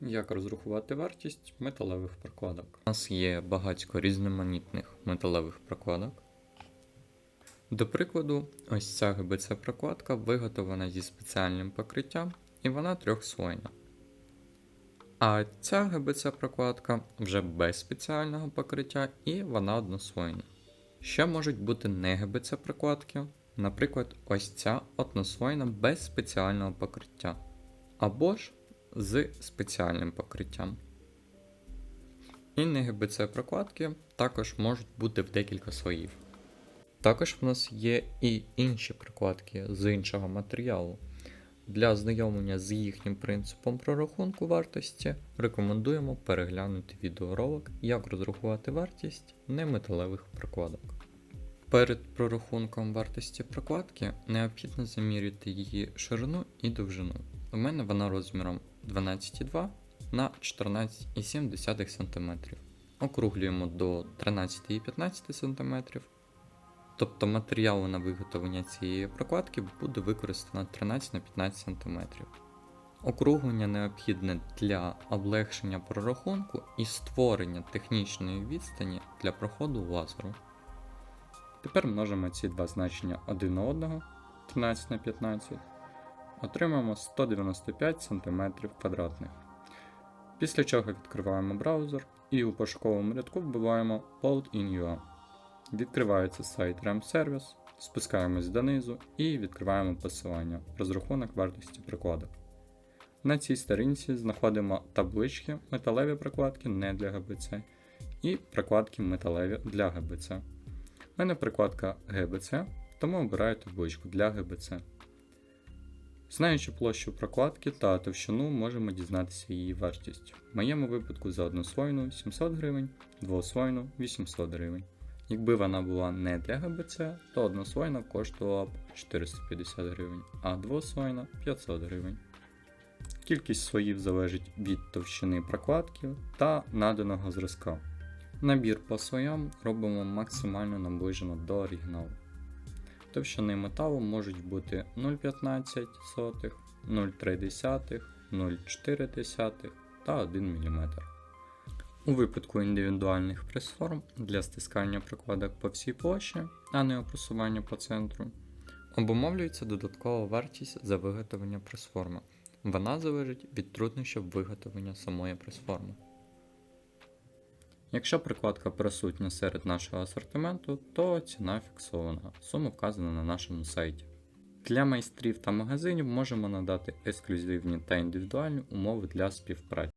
Як розрахувати вартість металевих прокладок? У нас є багатько різноманітних металевих прокладок. До прикладу, ось ця ГБЦ прокладка виготовлена зі спеціальним покриттям і вона трьохслойна. А ця ГБЦ прокладка вже без спеціального покриття і вона однослойна. Ще можуть бути не ГБЦ прокладки, наприклад, ось ця однослойна без спеціального покриття. Або ж з спеціальним покриттям. І не ГБЦ прокладки також можуть бути в декілька слоїв. Також в нас є і інші прокладки з іншого матеріалу. Для ознайомлення з їхнім принципом прорахунку вартості рекомендуємо переглянути відеоролик, як розрахувати вартість неметалевих прокладок. Перед прорахунком вартості прокладки необхідно заміряти її ширину і довжину. У мене вона розміром 12,2 на 14,7 см. Округлюємо до 13,15 см. Тобто матеріалу на виготовлення цієї прокладки буде використано 13 на 15 см. Округлення необхідне для облегшення прорахунку і створення технічної відстані для проходу лазеру. Тепер множимо ці два значення один на одного 13 на 15 отримаємо 195 см. Після чого відкриваємо браузер і у пошуковому рядку вбиваємо Load.in.ua. Відкривається сайт RAM Service, спускаємось донизу і відкриваємо посилання розрахунок вартості прикладок. На цій сторінці знаходимо таблички металеві прикладки не для ГБЦ і прикладки металеві для ГБЦ. У мене прикладка ГБЦ, тому обираю табличку для ГБЦ. Знаючи площу прокладки та товщину, можемо дізнатися її вартість. В моєму випадку за однослойну 700 гривень, двослойну 800 гривень. Якби вона була не для ГБЦ, то однослойна коштувала б 450 гривень, а двослойна 500 гривень. Кількість слоїв залежить від товщини прокладки та наданого зразка. Набір по слоям робимо максимально наближено до оригіналу. Товщини металу можуть бути 0,15, 0,3, 0,4 та 1 мм. У випадку індивідуальних прес-форм для стискання прикладок по всій площі, а не опресування по центру, обумовлюється додаткова вартість за виготовлення прес-форми. Вона залежить від труднощів виготовлення самої прес-форми. Якщо прикладка присутня серед нашого асортименту, то ціна фіксована, сума вказана на нашому сайті. Для майстрів та магазинів можемо надати ексклюзивні та індивідуальні умови для співпраці.